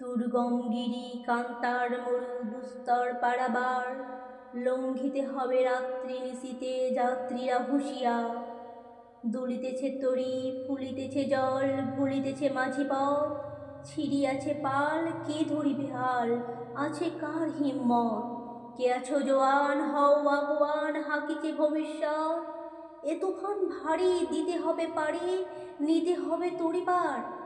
দুর্গম গিরি কান্তার, মরু, দুস্তর, পারাবার। লঙ্ঘিতে হবে রাত্রি নিশীতে যাত্রীরা হুঁশিয়া। দুলিতেছে তরি, ফুলিতেছে জল, ভুলিতেছে মাঝি পথ। ছিড়িয়াছে পাল, কে ধরিবে হাল আছে কার হিম্মত? কে আছো জোয়ান? হও আগুয়ান, হাকিছে ভবিষ্যৎ। এ তুফান ভারী দিতে হবে পারি, নিতে হবে তরিবার।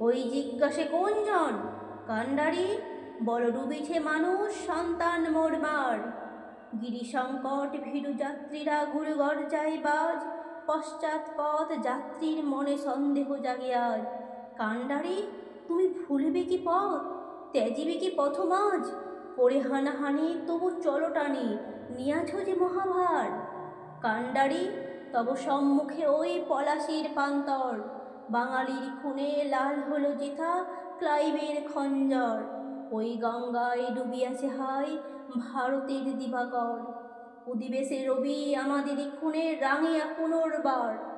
ওই জিজ্ঞাসে কোনজন? কাণ্ডারি বল ডুবিছে মানুষ, সন্তান মোরমার গিরি সংকট ভীরু যাত্রীরা গুরু গর্জায় বাজ, পশ্চাৎ পথ যাত্রীর মনে সন্দেহ জাগে আজ। কাণ্ডারি তুমি ভুলবে কি পথ? ত্যাজিবে কি পথমাজ? করে হানাহানি, তবু চলো টানি, নিয়াছ যে মহাভার। কাণ্ডারি তব সম্মুখে ওই পলাশির পান্তর বাঙালির খুনে লাল হলো যেথা ক্লাইবের খঞ্জর। ওই গঙ্গায় ডুবিয়াছে হাই ভারতের দিবাকর। উদিবেশে রবি আমাদের খুনে রাঙিয়া পুনর্বার।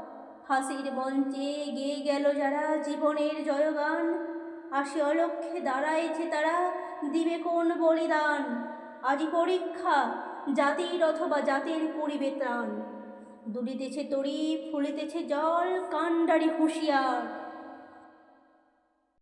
ফাঁসির মঞ্চে গেয়ে গেল যারা জীবনের জয়গান। আসে অলক্ষে দাঁড়াইছে তারা, দিবে কোন বলিদান? আজি পরীক্ষা, জাতির অথবা জাতির পরিবে ত্রাণ। দুলিতেছে তরি ফুলিতেছে জল কান্ডারি হুঁশিয়ার।